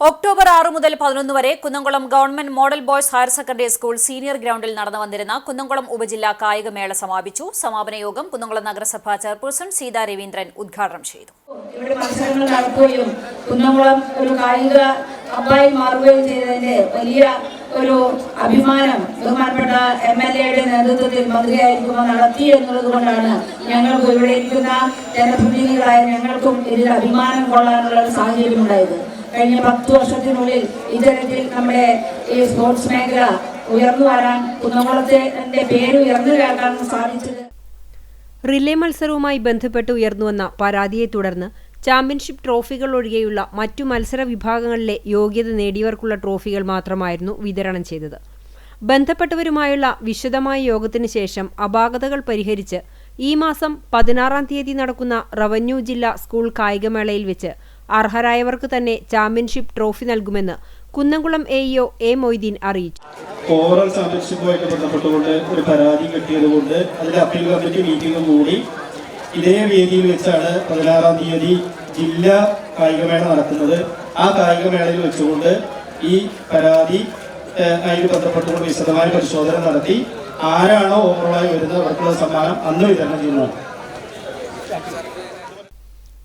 October ആറ് മുതൽ പതിനൊന്ന് വരെ Kunnamkulam government model boys higher secondary school senior ഗ്രൗണ്ടിൽ നടന്നു വന്നിരുന്ന കുന്നംകുളം ഉപജില്ലാ കായികമേള സമാപിച്ചു. സമാപന യോഗം കുന്നംകുളം നഗരസഭാ ചെയർപേഴ്സൺ സീതാ രവീന്ദ്രൻ ഉദ്ഘാടനം ചെയ്തു. ഇവിടെ മത്സരങ്ങൾ കുന്നംകുളം ഒരു കായിക ഹബ്ബായി മാറുകയും ചെയ്തതിന്റെ വലിയ ഒരു അഭിമാനം ബഹുമാനപ്പെട്ട എം എൽ എയുടെ നേതൃത്വത്തിൽ മന്ത്രിയായിരിക്കുമ്പോൾ നടത്തി എന്നുള്ളത് കൊണ്ടാണ് ഞങ്ങൾക്ക് ഇവിടെ ഇരിക്കുന്ന ജനപ്രതിനിധികളായ ഞങ്ങൾക്കും ഇതിൽ അഭിമാനം കൊള്ളാനുള്ള ഒരു സാഹചര്യം ഉണ്ടായത് കഴിഞ്ഞ പത്ത് വർഷത്തിനുള്ളിൽ ഇത്തരത്തിൽ നമ്മുടെ ഈ സ്പോർട്സ് മേഖല ഉയർന്നു വരാൻ കുന്നംകുളത്തെ പേര് ഉയർന്നു കേൾക്കാൻ സാധിച്ചത്. റിലേ മത്സരവുമായി ബന്ധപ്പെട്ട് ഉയർന്നുവന്ന പരാതിയെ തുടർന്ന് ചാമ്പ്യൻഷിപ്പ് ട്രോഫികൾ ഒഴികെയുള്ള മറ്റു മത്സര വിഭാഗങ്ങളിലെ യോഗ്യത നേടിയവർക്കുള്ള ട്രോഫികൾ മാത്രമായിരുന്നു വിതരണം ചെയ്തത്. ബന്ധപ്പെട്ടവരുമായുള്ള വിശദമായ യോഗത്തിന് ശേഷം അപാകതകൾ പരിഹരിച്ച് ഈ മാസം പതിനാറാം തീയതി നടക്കുന്ന റവന്യൂ ജില്ലാ സ്കൂൾ കായികമേളയിൽ വെച്ച് അർഹരായവർക്ക് തന്നെ ചാമ്പ്യൻഷിപ്പ് ട്രോഫി നൽകുമെന്ന് Kunnamkulam A E O A Moideen അറിയിച്ചു. ഓവറോൾ ചാമ്പ്യൻഷിപ്പുമായിട്ട് ബന്ധപ്പെട്ടുകൊണ്ട് ഒരു പരാതി കിട്ടിയതുകൊണ്ട് അതിന്റെ അപ്പീൽ കമ്മിറ്റി മീറ്റിംഗും കൂടി ഇതേ വേദിയിൽ വെച്ചാണ് പതിനാറാം തീയതി ജില്ലാ കായികമേള നടക്കുന്നത്. ആ കായികമേളയിൽ വെച്ചുകൊണ്ട് ഈ പരാതി അതിന് ബന്ധപ്പെട്ടുകൊണ്ട് വിശദമായ പരിശോധന നടത്തി ആരാണോ ഓവറോളായി വരുന്നത് അവർക്കുള്ള സമ്മാനം അന്ന് വിതരണം ചെയ്യുന്നതാണ്.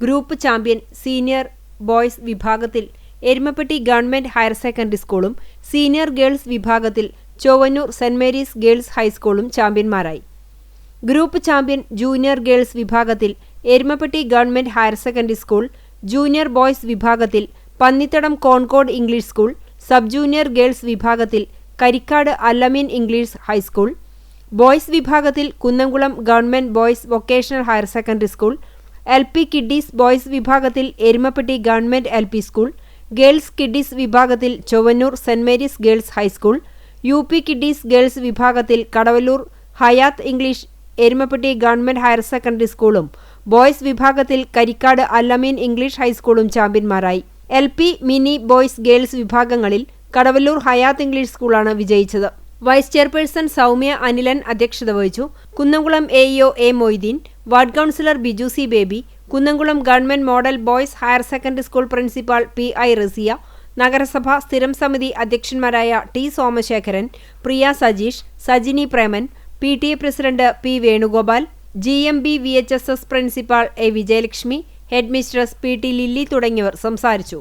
ഗ്രൂപ്പ് ചാമ്പ്യൻ സീനിയർ ബോയ്സ് വിഭാഗത്തിൽ എരുമപ്പെട്ടി ഗവൺമെന്റ് ഹയർ സെക്കൻഡറി സ്കൂളും സീനിയർ ഗേൾസ് വിഭാഗത്തിൽ ചൊവ്വന്നൂർ സെന്റ് മേരീസ് ഗേൾസ് ഹൈസ്കൂളും ചാമ്പ്യന്മാരായി. ഗ്രൂപ്പ് ചാമ്പ്യൻ ജൂനിയർ ഗേൾസ് വിഭാഗത്തിൽ Erumapetty government higher secondary school junior boys വിഭാഗത്തിൽ Pannithadam Concord English school sub junior girls വിഭാഗത്തിൽ Karikkad Alameen English high school boys വിഭാഗത്തിൽ Kunnamkulam government boys vocational higher secondary school L P kiddies boys വിഭാഗത്തിൽ Erumapetty government L P school girls kiddies വിഭാഗത്തിൽ Chowwannur saint Mary's girls high school U P kiddies girls വിഭാഗത്തിൽ Kadavallur Hayath English Erumapetty government higher secondary സ്കൂളും boys വിഭാഗത്തിൽ Karikkad Allameen English ഹൈസ്കൂളും ചാമ്പ്യന്മാരായി. L P mini boys girls വിഭാഗങ്ങളിൽ Kadavallur Hayath English സ്കൂളാണ് വിജയിച്ചത്. Vice chairperson Soumya Anilan അധ്യക്ഷത വഹിച്ചു. Kunnamkulam A E O A Moideen ward councillor Biju C Baby Kunnamkulam government model boys higher secondary school principal P I Raziya നഗരസഭ സ്ഥിരം സമിതി അധ്യക്ഷന്മാരായ T Somasekharan Priya Sajeesh Sajini Preman P T A president P Venugopal G M B V H S S principal A Vijayalakshmi headmistress P T Lilly തുടങ്ങിയവർ സംസാരിച്ചു.